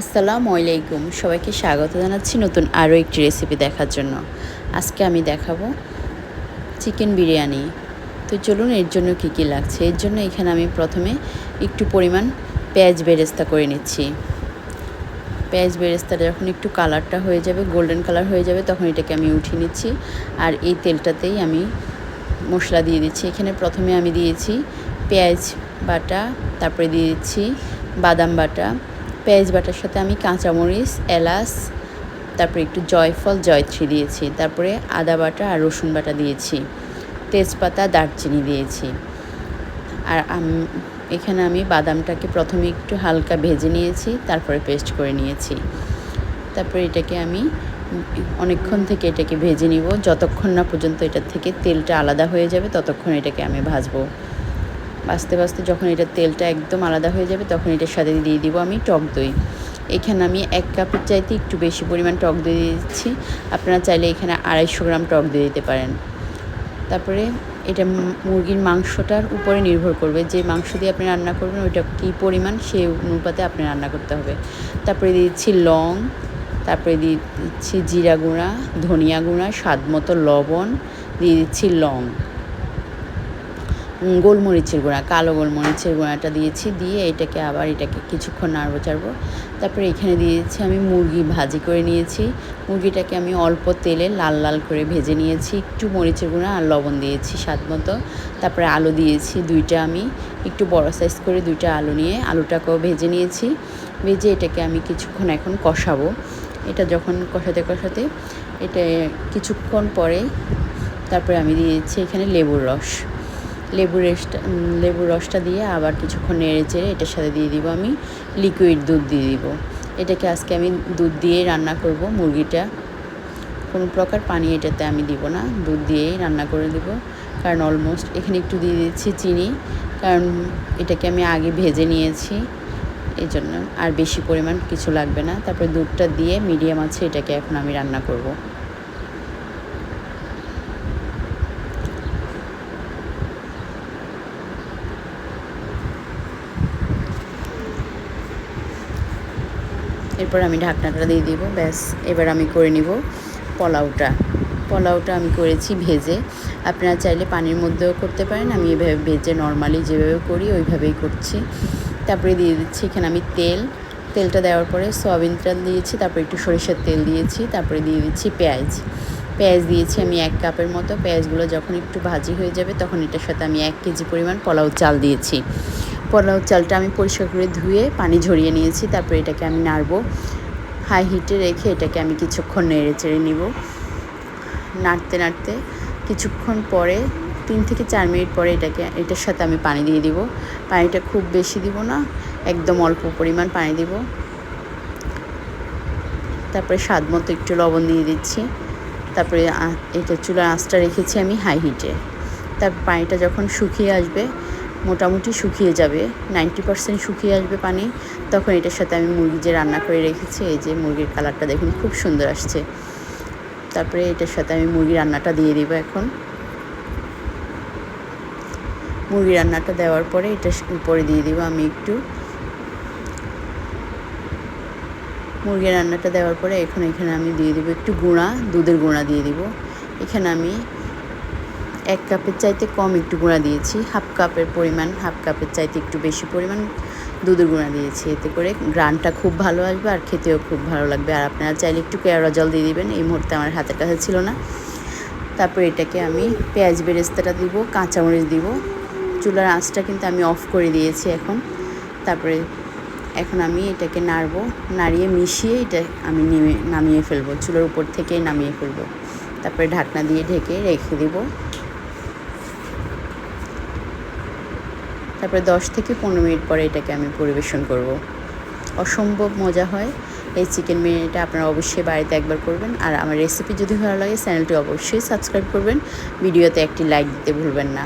আসসালামু আলাইকুম। সবাইকে স্বাগত জানাচ্ছি নতুন আরও একটি রেসিপি দেখার জন্য। আজকে আমি দেখাবো চিকেন বিরিয়ানি। তো চলুন, এর জন্য কী কী লাগছে? এর জন্য এখানে আমি প্রথমে একটু পরিমাণ পেঁয়াজ বেরেস্তা করে নিচ্ছি। পেঁয়াজ বেরেস্তাটা যখন একটু কালারটা হয়ে যাবে গোল্ডেন কালার হয়ে যাবে, তখন এটাকে আমি উঠিয়ে নিচ্ছি। আর এই তেলটাতেই আমি মশলা দিয়ে দিচ্ছি। এখানে প্রথমে আমি দিয়েছি পেঁয়াজ বাটা, তারপরে দিয়ে দিচ্ছি বাদাম বাটা পেঁয়াজ বাটার সাথে আমি কাঁচামরিচ, এলাচ, তারপরে একটু জয়ফল, জয়ত্রী দিয়েছি। তারপরে আদা বাটা আর রসুন বাটা দিয়েছি। তেজপাতা, দারচিনি দিয়েছি। আর এখানে আমি বাদামটাকে প্রথমে একটু হালকা ভেজে নিয়েছি, তারপরে পেস্ট করে নিয়েছি। তারপরে এটাকে আমি অনেকক্ষণ থেকে এটাকে ভেজে নিব। যতক্ষণ না পর্যন্ত এটার থেকে তেলটা আলাদা হয়ে যাবে, ততক্ষণ এটাকে আমি ভাজবো। বাঁচতে বাঁচতে যখন এটা তেলটা একদম আলাদা হয়ে যাবে, তখন এটার সাথে দিয়ে দিব আমি টক দই। এখানে আমি এক কাপের চাইতে একটু বেশি পরিমাণ টক দই দিচ্ছি। আপনারা চাইলে এখানে আড়াইশো গ্রাম টক দই দিতে পারেন। তারপরে এটা মুরগির মাংসটার উপরে নির্ভর করবে, যে মাংস দিয়ে আপনি রান্না করবেন, ওইটা কী পরিমাণ, সেই অনুপাতে আপনি রান্না করতে হবে। তারপরে দিচ্ছি লং, তারপরে দিয়ে দিচ্ছি জিরা গুঁড়া, ধনিয়া গুঁড়া, স্বাদ মতো লবণ, দিয়ে দিচ্ছি লং। গোলমরিচের গুঁড়া, কালো গোলমরিচের গুঁড়াটা দিয়েছি, দিয়ে এটাকে আবার এটাকে কিছুক্ষণ নাড়বো চাড়বো। তারপরে এখানে দিয়েছি আমি মুরগি ভাজি করে নিয়েছি। মুরগিটাকে আমি অল্প তেলে লাল লাল করে ভেজে নিয়েছি, একটু মরিচের গুঁড়া আর লবণ দিয়েছি স্বাদ মতো। তারপরে আলু দিয়েছি দুইটা আমি, একটু বড় সাইজ করে দুইটা আলু নিয়ে আলুটাকেও ভেজে নিয়েছি। ভেজে এটাকে আমি কিছুক্ষণ এখন কষাবো। এটা যখন কষাতে কষাতে, এটা কিছুক্ষণ পরে তারপরে আমি দিয়েছি এখানে লেবুর রস। রসটা লেবুর রসটা দিয়ে আবার কিছুক্ষণ নেড়ে চেড়ে এটার সাথে দিয়ে দিব আমি লিকুইড দুধ দিয়ে দিব। এটাকে আজকে আমি দুধ দিয়েই রান্না করব মুরগিটা। কোনো প্রকার পানি এটাতে আমি দিব না, দুধ দিয়েই রান্না করে দিব। কারণ অলমোস্ট এখানে একটু দিয়ে দিচ্ছি চিনি, কারণ এটাকে আমি আগে ভেজে নিয়েছি এই জন্য আর বেশি পরিমাণ কিছু লাগবে না। তারপরে দুধটা দিয়ে মিডিয়াম আছে এটাকে এখন আমি রান্না করব। এরপর আমি ঢাকনাটা দিয়ে দিব, ব্যাস, এবার আমি করে নিব পোলাওটা। পোলাওটা আমি করেছি ভেজে। আপনারা চাইলে পানির মধ্যেও করতে পারেন, আমি এভাবে ভেজে নর্মালি যেভাবে করি, ওইভাবেই করছি। তারপরে দিয়ে দিচ্ছি এখানে আমি তেল। তেলটা দেওয়ার পরে সয়াবিন তেল দিয়েছি, তারপরে একটু সরিষার তেল দিয়েছি, তারপরে দিয়ে দিচ্ছি পেঁয়াজ। পেঁয়াজ দিয়েছি আমি এক কাপের মতো। পেঁয়াজগুলো যখন একটু ভাজি হয়ে যাবে, তখন এটার সাথে আমি এক কেজি পরিমাণ পোলাও চাল দিয়েছি। পোলাও চালটা আমি পরিষ্কার করে ধুয়ে পানি ঝরিয়ে নিয়েছি, তারপরে এটাকে আমি নাড়বো। হাই হিটে রেখে এটাকে আমি কিছুক্ষণ নেড়ে চেড়ে নিব। নাড়তে নাড়তে কিছুক্ষণ পরে, তিন থেকে চার মিনিট পরে এটাকে, এটার সাথে আমি পানি দিয়ে দিব। পানিটা খুব বেশি দিব না, একদম অল্প পরিমাণ পানি দিব। তারপরে স্বাদ মতো একটু লবণ দিয়ে দিচ্ছি। তারপরে এটা চুলার আঁচটা রেখেছি আমি হাই হিটে। তারপর পানিটা যখন শুকিয়ে আসবে মোটামুটি শুকিয়ে যাবে। নাইনটি পারসেন্ট শুকিয়ে আসবে পানি। তখন এটার সাথে আমি মুরগি যে রান্না করে রেখেছি, এই যে মুরগির কালারটা দেখুন খুব সুন্দর আসছে। তারপরে এটার সাথে আমি মুরগি রান্নাটা দিয়ে দিব এখন। মুরগি রান্নাটা দেওয়ার পরে এটা উপরে দিয়ে দিব আমি একটু। মুরগি রান্নাটা দেওয়ার পরে এখন এখানে আমি দিয়ে দিব একটু গুঁড়া, দুধের গুঁড়া দিয়ে দিব। এখানে আমি এক কাপের চাইতে কম একটু গুঁড়া দিয়েছি। হাফ কাপের পরিমাণ, হাফ কাপের চাইতে একটু বেশি পরিমাণ দুধের গুঁড়া দিয়েছি। এতে করে গ্রানটা খুব ভালো আসবে আর খেতেও খুব ভালো লাগবে। আর আপনারা চাইলে একটু কেওড়া জল দিয়ে দিবেন। এই মুহূর্তে আমার হাতের কাছে ছিল না। তারপর এটাকে আমি পেঁয়াজ বেরেস্তাটা দিব, কাঁচামরিচ দিব। চুলার আঁচটা কিন্তু আমি অফ করে দিয়েছি এখন। তারপরে এখন আমি এটাকে নাড়ব, নাড়িয়ে মিশিয়ে এটা আমি নেমে, নামিয়ে ফেলব। চুলার উপর থেকেই নামিয়ে ফেলব। তারপরে ঢাকনা দিয়ে ঢেকে রেখে দিব। তারপরে দশ থেকে পনেরো মিনিট পরে এটাকে আমি পরিবেশন করব। অসম্ভব মজা হয়। এই চিকেন বিরিয়ানিটা আপনারা অবশ্যই বাড়িতে একবার করবেন। আর আমার রেসিপি যদি ভালো লাগে চ্যানেলটি অবশ্যই সাবস্ক্রাইব করবেন। ভিডিওতে একটি লাইক দিতে ভুলবেন না।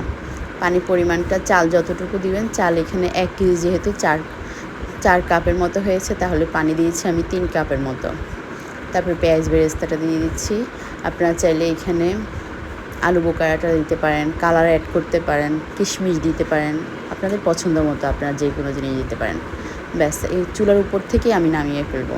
পানি পরিমাণটা চাল যতটুকু দিবেন, চাল এখানে এক কেজি যেহেতু চার চার কাপের মতো হয়েছে, তাহলে পানি দিয়েছি আমি তিন কাপের মতো। তারপরে পেঁয়াজ বেরেস্তাটা দিয়ে দিচ্ছি। আপনারা চাইলে এখানে আলু বোকারাটা দিতে পারেন, কালার অ্যাড করতে পারেন, কিশমিশ দিতে পারেন, আপনাদের পছন্দ মতো আপনারা যে কোনো জিনিস দিতে পারেন। ব্যাস, এই চুলার উপর থেকে আমি নামিয়ে ফেলব।